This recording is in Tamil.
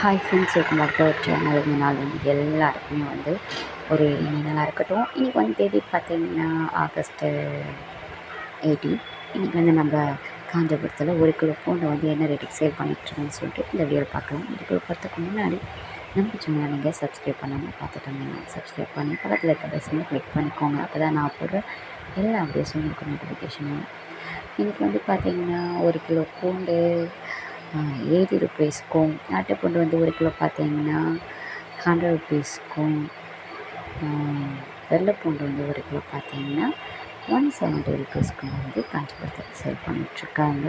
Hi friends welcome back to channel இந்த நாள் வந்து எல்லாருக்குமே வந்து ஒரு இனிய நாளாக இருக்கட்டும். இன்றைக்கி வந்து தேதி பார்த்திங்கன்னா ஆகஸ்ட்டு எயிட்டீன் இன்றைக்கி வந்து நம்ம காஞ்சிபுரத்தில் ஒரு கிலோ பூண்டை வந்து என்ன ரேட்டுக்கு சேல் பண்ணிட்டுருக்கோன்னு சொல்லிட்டு இந்த வீடியோவில் பார்க்கலாம். வீடியோ பார்த்துக்கு முன்னாடி நம்ம சேனலை நீங்கள் சப்ஸ்கிரைப் பண்ணாமல் பார்த்துட்டு இருந்தீங்க சப்ஸ்கிரைப் பண்ணி பக்கத்தில் இருக்க பஸ்ஸுமே கிளிக் பண்ணிக்கோங்க. அப்போ தான் நான் போடுற எல்லா வீடியோஸும் உங்களுக்கு நோட்டிஃபிகேஷன் இன்றைக்கி வந்து பார்த்திங்கன்னா ஒரு கிலோ பூண்டு எயிட்டி ருபீஸ்க்கும் நாட்டுப்பூண்டு வந்து ஒரு கிலோ பார்த்தீங்கன்னா ஹண்ட்ரட் ருபீஸ்க்கும் வெள்ளைப்பூண்டு வந்து ஒரு கிலோ பார்த்தீங்கன்னா ஒன் செவன்ட்டி ருபீஸ்க்கும் வந்து காஞ்சிபுரத்தில் சேல் பண்ணிகிட்ருக்காங்க